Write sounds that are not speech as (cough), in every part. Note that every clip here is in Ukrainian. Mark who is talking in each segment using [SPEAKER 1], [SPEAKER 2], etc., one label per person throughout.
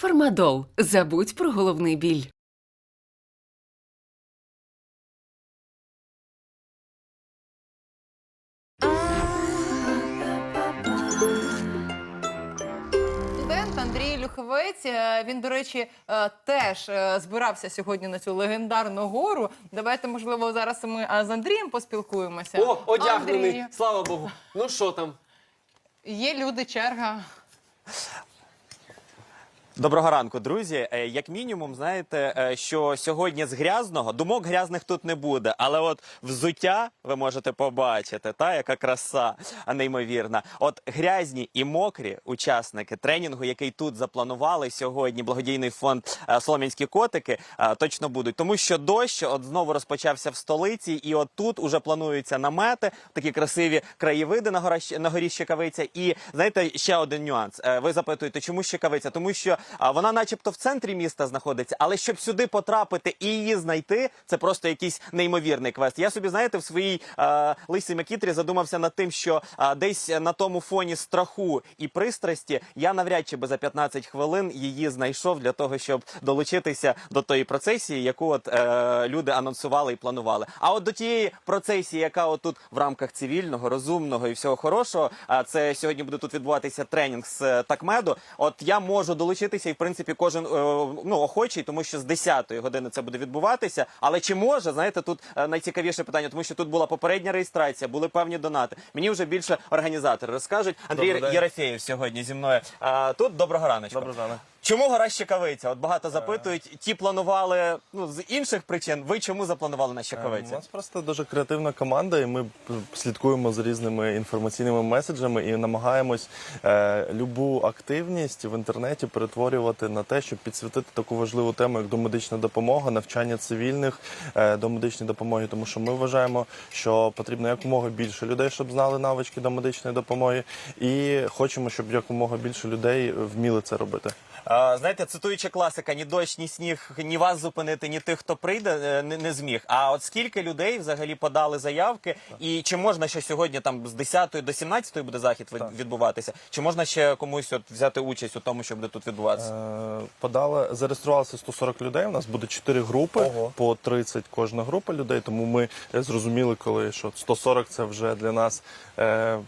[SPEAKER 1] Фармадол. Забудь про головний біль.
[SPEAKER 2] Студент Андрій Люховець. е, Він, до речі, е, теж е, збирався сьогодні на цю легендарну гору. Давайте, можливо, зараз ми з Андрієм поспілкуємося.
[SPEAKER 3] О, одягнений,
[SPEAKER 2] Андрію,
[SPEAKER 3] слава Богу. Ну що там?
[SPEAKER 2] Є люди, черга.
[SPEAKER 4] Доброго ранку, друзі. Е, Як мінімум, знаєте, е, що сьогодні з грязного думок грязних тут не буде, але от взуття ви можете побачити, та яка краса неймовірна. От грязні і мокрі учасники тренінгу, який тут запланували сьогодні, благодійний фонд е, Солом'янські котики, точно будуть, тому що дощ от знову розпочався в столиці, і от тут уже плануються намети, такі красиві краєвиди на горі Щекавиця. І знаєте, ще один нюанс. Ви запитуєте, чому Щекавиця? Тому що а, вона, начебто, в центрі міста знаходиться, але щоб сюди потрапити і її знайти, це просто якийсь неймовірний квест. Я собі, знаєте, в своїй е, лисій макітрі задумався над тим, що е, десь на тому фоні страху і пристрасті я навряд чи би за 15 хвилин її знайшов для того, щоб долучитися до тої процесії, яку от е, люди анонсували і планували. А от до тієї процесії, яка от тут в рамках цивільного, розумного і всього хорошого, а це сьогодні буде тут відбуватися тренінг з е, такмеду. От я можу долучитися, і в принципі кожен е, ну охочий, тому що з 10-ї години це буде відбуватися. Але чи може знаєте, тут е, найцікавіше питання, тому що тут була попередня реєстрація, були певні донати. Мені вже більше організатори розкажуть. Андрій. Єрофєєв сьогодні зі мною. А, тут доброго раночку.
[SPEAKER 5] Доброго ранку.
[SPEAKER 4] Чому гора Щекавиця? От багато запитують. Ті планували ну з інших причин. Ви чому запланували на
[SPEAKER 5] У нас просто дуже креативна команда, і ми слідкуємо за різними інформаційними меседжами і намагаємось е, любу активність в інтернеті перетворювати на те, щоб підсвітити таку важливу тему, як домедична допомога, навчання цивільних е, до медичної допомоги. Тому що ми вважаємо, що потрібно якомога більше людей, щоб знали навички до медичної допомоги, і хочемо, щоб якомога більше людей вміли це робити.
[SPEAKER 4] Знаєте, цитуючи класика, ні дощ, ні сніг, ні вас зупинити, ні тих, хто прийде, е, не, не зміг. А от скільки людей взагалі подали заявки, і чи можна ще сьогодні там з 10 до 17 буде захід від-
[SPEAKER 5] Так.
[SPEAKER 4] відбуватися? Чи можна ще комусь от взяти участь у тому, що буде тут відбуватися?
[SPEAKER 5] Е, Подали, зареєструвалося 140 людей. У нас буде 4 групи,
[SPEAKER 4] Ого.
[SPEAKER 5] по 30 кожна група людей. Тому ми е, зрозуміли, коли що 140 це вже для нас е,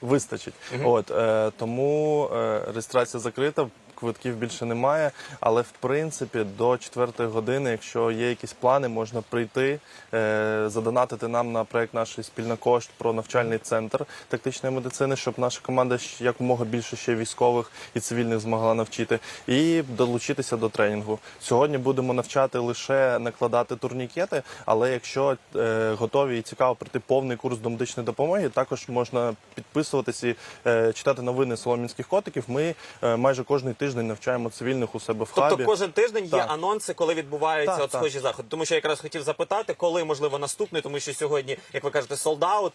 [SPEAKER 5] вистачить. От е, тому е, реєстрація закрита. Квитків більше немає, але в принципі до 4 години, якщо є якісь плани, можна прийти, е, задонатити нам на проект наш спільна кошт про навчальний центр тактичної медицини, щоб наша команда якомога більше ще військових і цивільних змогла навчити, і долучитися до тренінгу. Сьогодні будемо навчати лише накладати турнікети, але якщо е, готові і цікаво прийти повний курс до медичної допомоги, також можна підписуватися і е, читати новини соломінських котиків. Ми майже кожний тиждень навчаємо цивільних у себе в
[SPEAKER 4] Тобто
[SPEAKER 5] хабі.
[SPEAKER 4] кожен тиждень є анонси, коли відбуваються
[SPEAKER 5] Так,
[SPEAKER 4] от
[SPEAKER 5] так.
[SPEAKER 4] схожі заходи. Тому що я якраз хотів запитати, коли можливо наступний, тому що сьогодні, як ви кажете, солдаут.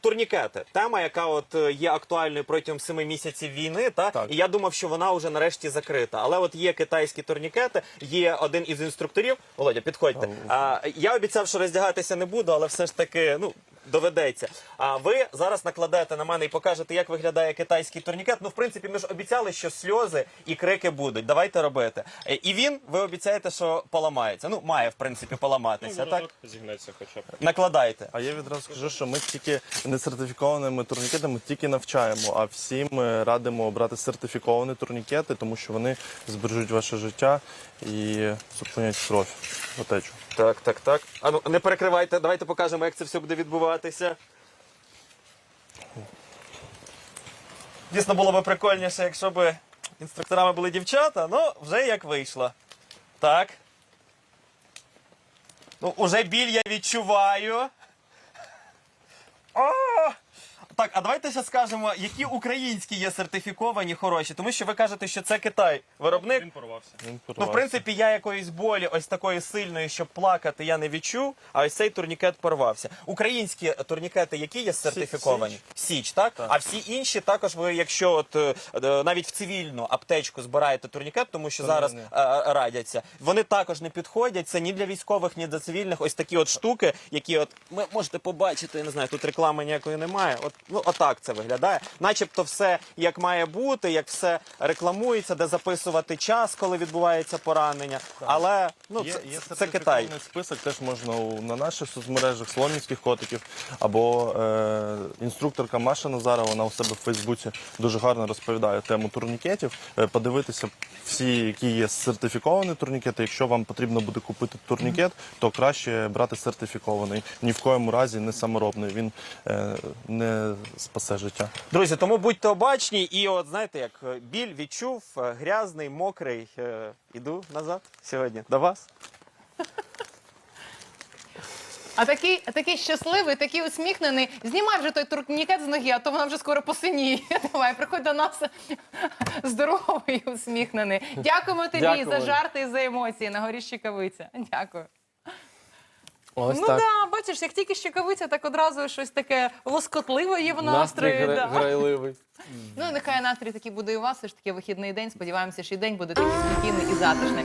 [SPEAKER 4] Турнікети тема, яка от е, є актуальною протягом семи місяців війни. Та
[SPEAKER 5] Так.
[SPEAKER 4] і я думав, що вона вже нарешті закрита. Але от є китайські турнікети, є один із інструкторів. Володя, підходьте. А, я обіцяв, що роздягатися не буду, але все ж таки, ну. Доведеться. А ви зараз накладете на мене і покажете, як виглядає китайський турнікет. Ну, в принципі, ми ж обіцяли, що сльози і крики будуть. Давайте робити. Е, І він, ви обіцяєте, що поламається. Ну, має, в принципі, поламатися. Так?
[SPEAKER 6] зігнеться хоча б.
[SPEAKER 4] Накладайте.
[SPEAKER 5] А я відразу скажу, що ми тільки несертифікованими турнікетами тільки навчаємо, а всім е, радимо обрати сертифіковані турнікети, тому що вони збережуть ваше життя і зупинять кров, отечу.
[SPEAKER 4] Так, так, так. А ну не перекривайте, давайте покажемо, як це все буде відбуватися. Дійсно було б прикольніше, якщо б інструкторами були дівчата, ну вже як вийшло. Так. Ну, уже біль я відчуваю. О! Так, а давайте ще скажемо, які українські є сертифіковані хороші, тому що ви кажете, що це Китай. Виробник
[SPEAKER 6] Він порвався.
[SPEAKER 5] Він
[SPEAKER 4] Ну, в
[SPEAKER 5] порвався.
[SPEAKER 4] принципі, я якоїсь болі, ось такої сильної, щоб плакати, я не відчув. А ось цей турнікет порвався. Українські турнікети, які є сертифіковані? Січ, так? А всі інші також ви, якщо от е, е, навіть в цивільну аптечку збираєте турнікет, тому що
[SPEAKER 5] То
[SPEAKER 4] зараз е, е, радяться, вони також не підходять. Це ні для військових, ні для цивільних. Ось такі от штуки, які от ви можете побачити. Я не знаю, тут реклами ніякої немає. От Ну, отак це виглядає. Начебто все як має бути, як все рекламується, де записувати час, коли відбувається поранення. Але ну,
[SPEAKER 5] Є,
[SPEAKER 4] це,
[SPEAKER 5] є
[SPEAKER 4] це Китай.
[SPEAKER 5] список, теж можна у- на наших соцмережах слонівських котиків. Або е, інструкторка Маша Назарова, вона у себе в Фейсбуці дуже гарно розповідає тему турнікетів. Е, подивитися всі, які є сертифіковані турнікети. Якщо вам потрібно буде купити турнікет, то краще брати сертифікований. Ні в коєму разі не саморобний. Він е, не спасе життя.
[SPEAKER 4] Друзі, тому будьте обачні, і от знаєте, як е, біль відчув, е, грязний, мокрий. е, Іду назад сьогодні до вас.
[SPEAKER 2] А такий, такий щасливий, такий усміхнений. Знімай вже той турнікет з ноги, а то вона вже скоро посиніє. (laughs) Давай, приходь до нас здоровий і усміхнений. Дякуємо тобі
[SPEAKER 3] Дякую.
[SPEAKER 2] за жарти і за емоції на горі Щекавиця. Дякую.
[SPEAKER 3] Ось
[SPEAKER 2] ну
[SPEAKER 3] так.
[SPEAKER 2] да, бачиш, як тільки щекавиця, так одразу щось таке лоскотливе є в настрої.
[SPEAKER 3] Настрій
[SPEAKER 2] да.
[SPEAKER 3] грайливий. (laughs)
[SPEAKER 2] Ну і нехай настрій такий буде і у вас. Все ж таки вихідний день. Сподіваємося, що і день буде такий спокійний і затишний.